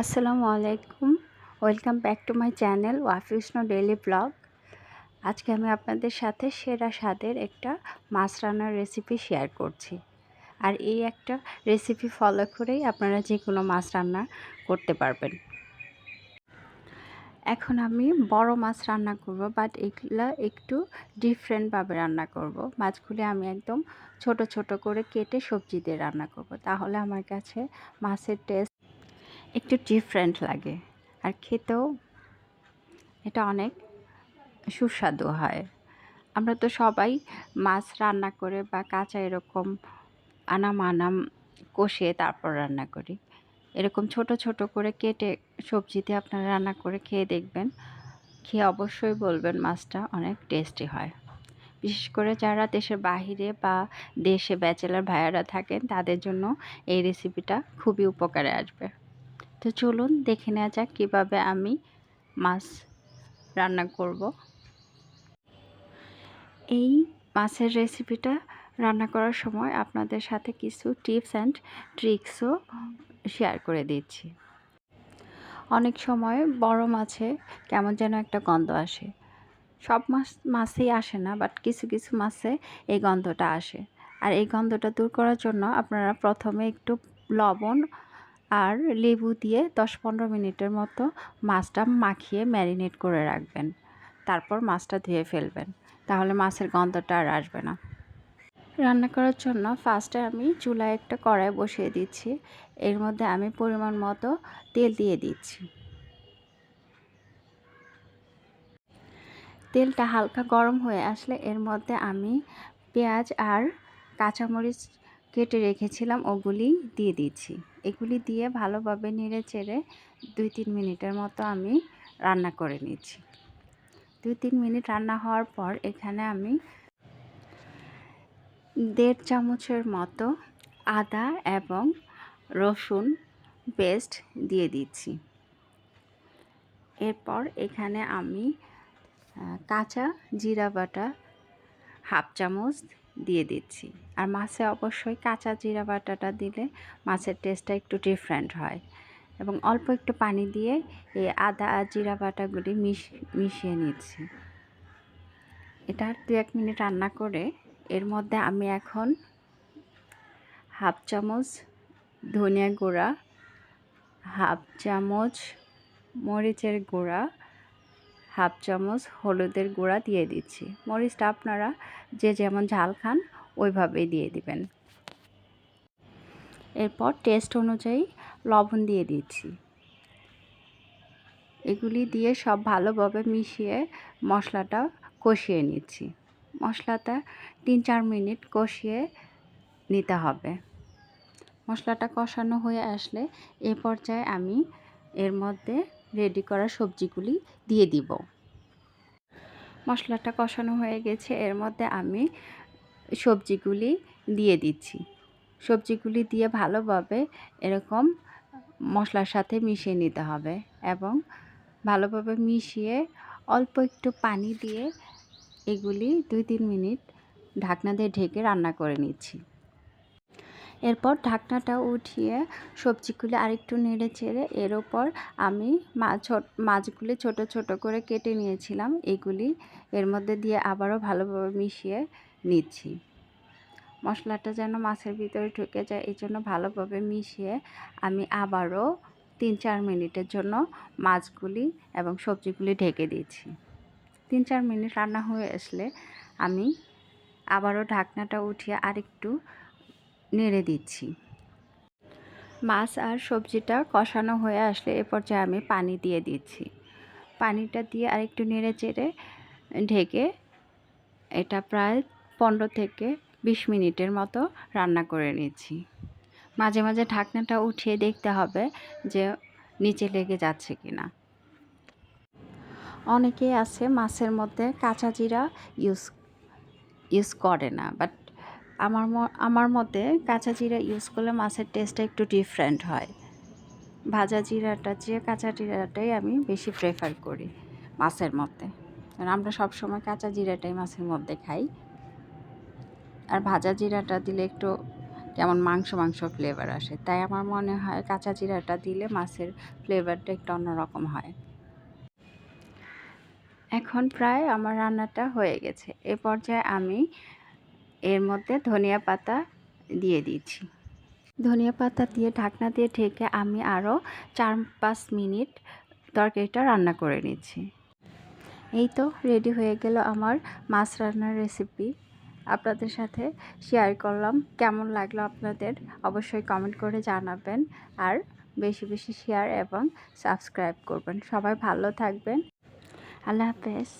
আসসালামু আলাইকুম। Welcome back to my channel ওয়াফিউষ্ণ daily vlog. আজকে আমি আপনাদের সাথে সেরা স্বাদের একটা মাছ রান্নার রেসিপি শেয়ার করছি। আর এই একটা রেসিপি ফলো করেই আপনারা যে কোনো মাছ রান্না করতে পারবেন। এখন আমি বড় মাছ রান্না করব বাট এগুলো একটু ডিফারেন্টভাবে রান্না করব। মাছগুলি আমি একদম ছোট ছোট করে কেটে সবজি দিয়ে রান্না করব। তাহলে আমার কাছে মাছের টেস্ট একটু ডিফারেন্ট লাগে। আর খেতেও এটা অনেক সুস্বাদু হয়। আমরা তো সবাই মাছ রান্না করে বা কাঁচা এরকম আনাম আনাম কষে তারপর রান্না করি। এরকম ছোট ছোট করে কেটে সবজিতে আপনারা রান্না করে খেয়ে দেখবেন। খেয়ে অবশ্যই বলবেন মাছটা অনেক টেস্টি হয়। বিশেষ করে যারা দেশের বাহিরে বা দেশে ব্যাচেলার ভাইয়ারা থাকেন, তাদের জন্য এই রেসিপিটা খুবই উপকারে আসবে। তো চলুন দেখে নেওয়া যাক কীভাবে আমি মাছ রান্না করব। এই মাছের রেসিপিটা রান্না করার সময় আপনাদের সাথে কিছু টিপস অ্যান্ড ট্রিক্সও শেয়ার করে দিচ্ছি। অনেক সময় বড় মাছে কেমন যেন একটা গন্ধ আসে। সব মাছ, মাছেই আসে না বাট কিছু কিছু মাছে এই গন্ধটা আসে। আর এই গন্ধটা দূর করার জন্য আপনারা প্রথমে একটু লবণ আর লেবু দিয়ে দশ পনেরো মিনিটের মতো মাছটা মাখিয়ে ম্যারিনেট করে রাখবেন। তারপর মাছটা ধুয়ে ফেলবেন। তাহলে মাছের গন্ধটা আর আসবে না। রান্না করার জন্য ফার্স্টে আমি চুলায় একটা কড়াই বসিয়ে দিচ্ছি। এর মধ্যে আমি পরিমাণ মতো তেল দিয়ে দিচ্ছি। তেলটা হালকা গরম হয়ে আসলে এর মধ্যে আমি পেঁয়াজ আর কাঁচামরিচ কেটে রেখেছিলাম, ওগুলি দিয়ে দিচ্ছি। এগুলি দিয়ে ভালোভাবে নেড়ে চেড়ে দুই তিন মিনিটের মতো আমি রান্না করে নিচ্ছি। দুই তিন মিনিট রান্না হওয়ার পর এখানে আমি দেড় চামচের মতো আদা এবং রসুন পেস্ট দিয়ে দিচ্ছি। এরপর এখানে আমি কাঁচা জিরা বাটা হাফ চামচ দিয়ে দিচ্ছি। আর মাছে অবশ্যই কাঁচা জিরা বাটাটা দিলে মাছের টেস্টটা একটু ডিফারেন্ট হয়। এবং অল্প একটু পানি দিয়ে এই আদা আর জিরা বাটাগুলি মিশ, মিশিয়ে নিচ্ছি। এটা দু এক মিনিট রান্না করে এর মধ্যে আমি এখন হাফ চামচ ধনিয়া গুঁড়া, হাফ চামচ মরিচের গুঁড়া হাফ চামচ হলুদের গুঁড়া দিয়ে দিচ্ছি। মরিচটা আপনারা যে যেমন ঝাল খান, ওইভাবেই দিয়ে দিবেন। এরপর টেস্ট অনুযায়ী লবণ দিয়ে দিচ্ছি। এগুলি দিয়ে সব ভালোভাবে মিশিয়ে মশলাটা কষিয়ে নিচ্ছি। মশলাটা তিন চার মিনিট কষিয়ে নিতে হবে। মশলাটা কষানো হয়ে আসলে এ পর্যায়ে আমি এর মধ্যে রেডি করা সবজিগুলি দিয়ে দিব। মশলাটা কষানো হয়ে গেছে, এর মধ্যে আমি সবজিগুলি দিয়ে দিচ্ছি। সবজিগুলি দিয়ে ভালোভাবে এরকম মশলার সাথে মিশিয়ে নিতে হবে এবং ভালোভাবে মিশিয়ে অল্প একটু পানি দিয়ে এগুলি দুই তিন মিনিট ঢাকনা দিয়ে ঢেকে রান্না করে নিচ্ছি। এরপর ঢাকনাটা উঠিয়ে সবজিগুলি আরেকটু নেড়ে চেড়ে এর ওপর আমি মাছ মাছগুলি ছোট ছোট করে কেটে নিয়েছিলাম। এগুলি এর মধ্যে দিয়ে আবারও ভালোভাবে মিশিয়ে নিচ্ছি। মশলাটা যেন মাছের ভিতরে ঢুকে যায়, এই জন্য ভালোভাবে মিশিয়ে আমি আবারও তিন চার মিনিটের জন্য মাছগুলি এবং সবজিগুলি ঢেকে দিয়েছি। তিন চার মিনিট রান্না হয়ে আসলে আমি আবারও ঢাকনাটা উঠিয়ে আরেকটু নেড়ে দিচ্ছি। মাছ আর সবজিটা কষানো হয়ে আসলে এ পর্যায়ে আমি পানি দিয়ে দিচ্ছি। পানিটা দিয়ে আরেকটু নেড়ে চেড়ে ঢেকে এটা প্রায় পনেরো থেকে বিশ মিনিটের মতো রান্না করে নিচ্ছি। মাঝে মাঝে ঢাকনাটা উঠিয়ে দেখতে হবে যে নিচে লেগে যাচ্ছে কি না অনেকেই আছে মাছের মধ্যে কাঁচা জিরা ইউজ ইউজ করে না, বাট আমার আমার মতে কাঁচা জিরা ইউজ করলে মাছের টেস্টটা একটু ডিফারেন্ট হয়। ভাজা জিরাটা চেয়ে কাঁচা জিরাটাই আমি বেশি প্রেফার করি মাছের মধ্যে। কারণ আমরা সবসময় কাঁচা জিরাটাই মাছের মধ্যে খাই। আর ভাজা জিরাটা দিলে একটু কেমন মাংস মাংস ফ্লেভার আসে। তাই আমার মনে হয় কাঁচা জিরাটা দিলে মাছের ফ্লেভারটা একটু অন্যরকম হয়। এখন প্রায় আমার রান্নাটা হয়ে গেছে। এ পর্যায়ে আমি এর মধ্যে ধনিয়া পাতা দিয়ে দিচ্ছি ধনিয়া পাতা দিয়ে ঢাকনা দিয়ে ঢেকে আমি আরও চার পাঁচ মিনিট তরকারিটা রান্না করে নিচ্ছি। এই তো রেডি হয়ে গেল আমার মাছ রান্নার রেসিপি আপনাদের সাথে শেয়ার করলাম, কেমন লাগল আপনাদের অবশ্যই কমেন্ট করে জানাবেন আর বেশি বেশি শেয়ার এবং সাবস্ক্রাইব করবেন। সবাই ভালো থাকবেন। আল্লাহ হাফেজ।